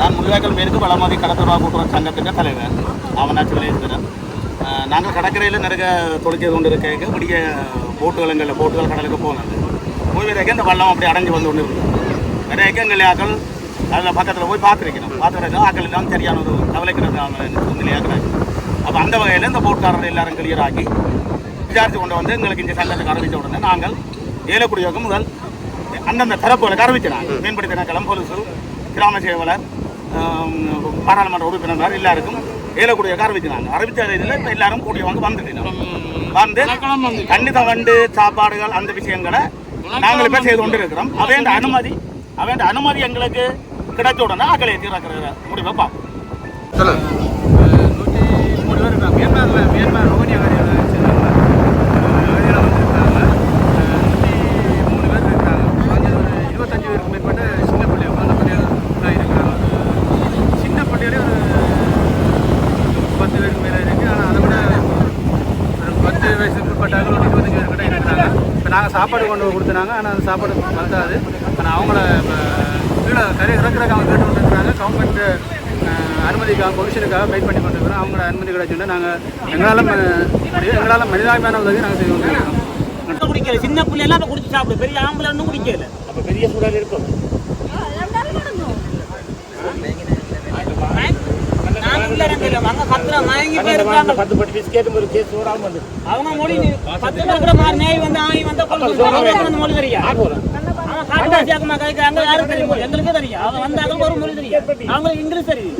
நான் முள்ளிவாய்க்கால் மேற்கு வளமதி கடத்தொடர்பா கூட்டுறவு சங்கத்தின் தலைவர். அவனாச்சி விளையாட்டுறேன் நாங்கள் கடற்கரையில் நிறைய தொழிற்செய்து கொண்டு இருக்க விடிய போட்டுகளுங்களில் போட்டுகள் கடலுக்கு போனது. போய் வரைக்கும் இந்த வள்ளம் அப்படி அடைஞ்சு வந்து கொண்டு இருந்தது. வரைக்கும் எங்கள் ஆக்கள் அதில் பக்கத்தில் போய் பார்த்துருக்கணும். பார்த்துருக்கோம் ஆக்கள் எல்லாம் சரியான ஒரு கவலைக்கிறது நிலையாக்குறாங்க அப்போ அந்த வகையில் இந்த போட்காரர் எல்லாரும் கிளியர் ஆக்கி விசாரித்து கொண்டு வந்து எங்களுக்கு இந்த சங்கத்துக்கு அறிவித்த உடனே நாங்கள் ஏலக்குடியோக்கு முதல் அந்தந்த தரப்புகளுக்கு அறிவிச்சினாங்க மீன்பிடி திணைக்களம் போலீஸு கிராம சேவலர் பாராளுமன்ற உறுப்பினர் எல்லாருக்கும் அறிவிச்ச இதில் இப்போ எல்லாரும் கூடியவங்க வந்துட்டோம் வந்து கண்டித வண்டு சாப்பாடுகள் அந்த விஷயங்களை நாங்கள் இப்போ செய்து கொண்டு இருக்கிறோம் அவையண்ட அனுமதி அவையண்ட அனுமதி எங்களுக்கு கிடைச்ச உடனே அக்களை தீர்க்கிற முடிவை பார்ப்போம். நூற்றி மூணு பேர் மியான்மரில் மியான்மர் ரோஹினியா அகதிகள் சேர்ந்தவங்க அகதிகள் வந்திருக்காங்க நூற்றி மூணு பேர் இருக்காங்க குறைஞ்சது ஒரு இருபத்தஞ்சு பேருக்கு மேற்பட்ட சின்ன பள்ளிகள் குழந்தை பள்ளிகள் தான் இருக்காங்க சின்ன பள்ளிகளே ஒரு பத்து பேருக்கு மேலே இருக்குது ஆனால் அதை விட ஒரு ஒரு இருபத்தஞ்சு கிட்ட இருக்கிறாங்க இப்போ நாங்கள் சாப்பாடு கொண்டு கொடுத்துனாங்க. ஆனால் அந்த சாப்பாடு வந்தாது. ஆனால் அவங்கள இப்போ கீழே கரை இறக்குறதுக்கு அவங்க கேட்டு கொண்டு இருக்கிறாங்க கவர்மெண்ட் அனுமதிக்காக பொலிஷனுக்காக வெயிட் பண்ணி கொண்டு இருக்கிறோம் அவங்களோட அனுமதி கிடைச்சுன்னா நாங்கள் எங்களால் ம- எங்களால் மனிதாபிமான உதவி நாங்கள் செய்து கொண்டு இருக்கிறோம் குடிக்கல. சின்ன பிள்ளை எல்லாம் இப்ப குடிச்சு சாப்பிடு. பெரிய ஆம்பளை ஒன்றும் குடிக்கல. அப்போ பெரிய சூழல் இருக்கும். அவங்க மொழி பத்து மாதிரி நேய் வந்து ஆகி வந்தா மொழி தெரியா? அவன் யாரும் தெரியும்? எங்களுக்கு தெரியும். அவன் வந்தாங்க ஒரு மொழி தெரியும் அவங்களுக்கு இங்கிலீஷ் தெரியும்.